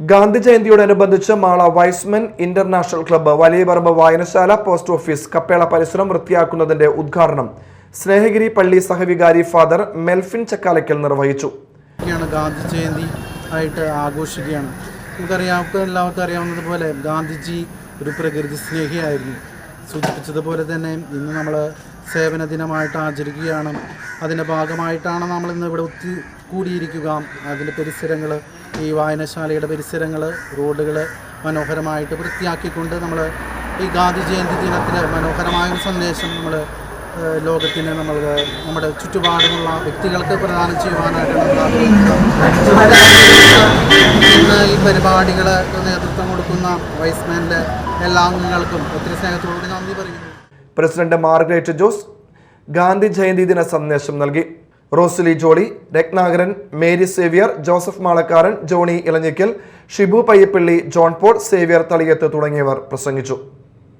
Gandhi ജയന്തിയോടനുബന്ധിച്ച് Mala Y's Men international club വലിയ പറമ്പ് വായനശാല പോസ്റ്റ് ഓഫീസ് കപ്പേള പരിസരം വൃത്തിയാക്കുന്നതിന്റെ ഉദ്ഘാടനം സ്നേഹഗിരി പള്ളി സഹവികാരി ഫാദർ മെൽഫിൻ ചക്കാലയ്ക്കൽ നിർവഹിച്ചു. ഗാന്ധി ജയന്തി ആയിട്ട് ആഘോഷിക്കുകയാണ്. നമുക്കറിയാം നമുക്ക് എല്ലാവർക്കും അറിയാവുന്നതുപോലെ ഗാന്ധിജി ഒരു പ്രകൃതി സ്നേഹിയായിരുന്നു. സൂചിപ്പിച്ചതുപോലെ തന്നെ ഇന്ന് നമ്മൾ സേവന ദിനമായിട്ട് ആചരിക്കുകയാണ്. അതിന്റെ ഭാഗമായിട്ടാണ് നമ്മൾ ഇന്ന് ഇവിടെ ഒത്തി കൂടിയിരിക്കുക. അതിന്റെ പരിസരങ്ങൾ ഈ വായനശാലയുടെ പരിസരങ്ങൾ റോഡുകൾ മനോഹരമായിട്ട് വൃത്തിയാക്കിക്കൊണ്ട് നമ്മൾ ഈ ഗാന്ധി ജയന്തി ദിനത്തിൽ മനോഹരമായ ഒരു സന്ദേശം നമ്മൾ ലോകത്തിന് നമ്മൾ നമ്മുടെ ചുറ്റുപാടുമുള്ള വ്യക്തികൾക്ക് പ്രദാനം ചെയ്യുവാനായിട്ട് ഇന്ന് ഈ പരിപാടികൾ നേതൃത്വം കൊടുക്കുന്ന വൈസ് വൈസ്മാന്റെ എല്ലാ അംഗങ്ങൾക്കും ഒത്തിരി സ്നേഹത്തോടുകൂടി നന്ദി പറയുന്നു. പ്രസിഡന്റ് മാർഗ്രറ്റ് ജോസ് ഗാന്ധി ജയന്തി ദിന സന്ദേശം നൽകി. Rosily Jolly Ratnakaran Mary Xavier Joseph Malakkaran Johny Elanjikkal Shibu Payyappilly John Paul Xavier Thaliyath തുടങ്ങിയവർ പ്രസംഗിച്ചു.